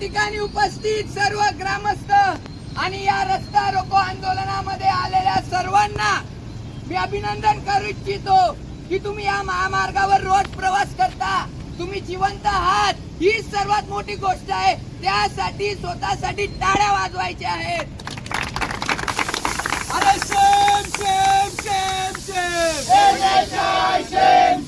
ठिकाणी उपस्थित सर्व ग्रामस्थ आणि या रस्ता रोको आंदोलनामध्ये आलेल्या सर्वांना मी अभिनंदन करू इच्छितो की तुम्ही या महामार्गावर रोज प्रवास करता. तुम्ही जिवंत आहात. ही सर्वात मोठी गोष्ट आहे. त्यासाठी स्वतःसाठी टाळ्या वाजवायच्या आहेत. अरे शेम शेम शेम शेम.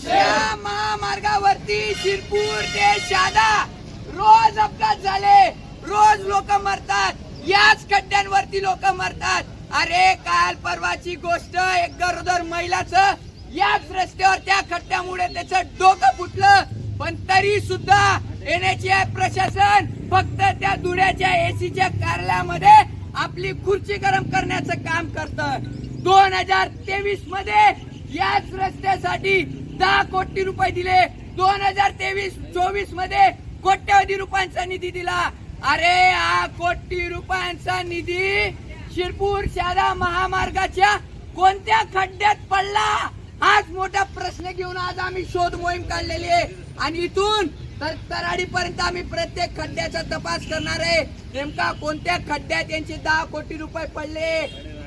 या महामार्गावरती शिरपूर ते शादा रोज अपघात झाले. रोज लोक मरतात. याच खड्ड्यांवरती लोक मरतात. अरे काल परवाची गोष्ट एक गरोदर महिलाचं याच रस्त्यावर त्या खड्ड्यामुळे त्याचं डोकं फुटलं. पण तरी सुद्धा एनएचआय प्रशासन फक्त त्या धुळ्याच्या एसीच्या कार्यालयामध्ये आपली खुर्ची गरम करण्याचं काम करतं. दोन हजार तेवीसमध्ये याच रस्त्यासाठी दहा कोटी रुपये दिले. दोन हजार तेवीस चोवीसमध्ये कोट्यवधी रुपयांचा निधी दिला. अरे हा कोटी रुपयांचा निधी शिरपूर शहरा महामार्गाच्या कोणत्या खड्ड्यात पडला? हाच मोठा प्रश्न घेऊन आज आम्ही शोध मोहीम काढलेली आहे. आणि इथून तर तराडीपर्यंत आम्ही प्रत्येक खड्ड्याचा तपास करणार आहे. नेमका कोणत्या खड्ड्यात यांचे दहा कोटी रुपये पडले?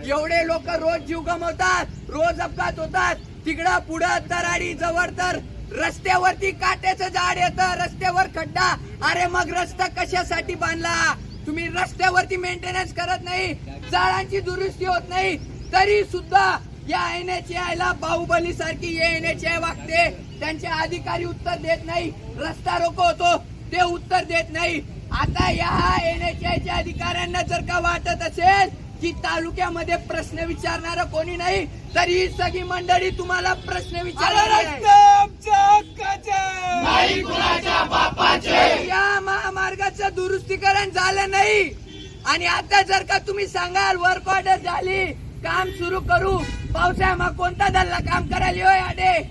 एवढे लोक रोज जीव गमवतात रोज अपघात होतात. तिकडं पुढं तराडी जवळ तर रस्त्यावरती काट्याचं झाड येतं रस्त्यावर खड्डा. अरे मग रस्ता कशासाठी बांधला? तुम्ही रस्त्यावरती मेंटेनन्स करत नाही झाडांची दुरुस्ती होत नाही तरी सुद्धा या एनएचआय ला बाहुबली सारखी एनएचआय वागते. त्यांचे अधिकारी उत्तर देत नाही रस्ता रोको होतो ते उत्तर देत नाही. आता या एन एच आयच्या अधिकाऱ्यांना जर का वाटत असेल की तालुक्यामध्ये प्रश्न विचारणार कोणी नाही तर ही सगळी मंडळी तुम्हाला प्रश्न विचारणार आहे. रस्ते आमच्या हक्काचे या महामार्गाचं दुरुस्तीकरण झालं नाही. आणि आता जर का तुम्ही सांगाल वर्क ऑर्डर झाली काम सुरू करू. पावसाळ्या मग कोणता धल्ला काम करायला होय आडे?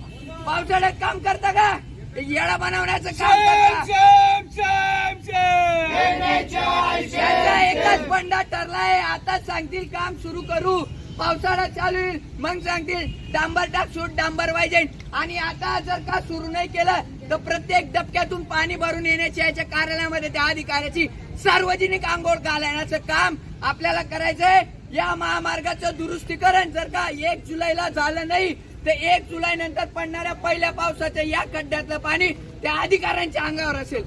पावसाळ्यात काम करता का? येडा बनवण्याचं काम एकच बंडा ठरलाय आता सांगतील काम सुरू करू. पावसाळा चालू येईल. मग सांगतील डांबर टाक सूट डांबर वायजेन आणि आता जर का सुरू नाही केलं तर प्रत्येक डबक्यातून पाणी भरून येण्याच्या याच्या कार्यालयामध्ये त्या अधिकाऱ्याची सार्वजनिक आंघोळ घालण्याचं काम आपल्याला करायचंय. या महामार्गाचं दुरुस्तीकरण जर का एक जुलैला झालं नाही तर एक जुलै नंतर पडणाऱ्या पहिल्या पावसाच्या या खड्ड्यातलं पाणी त्या अधिकाऱ्यांच्या अंगावर असेल.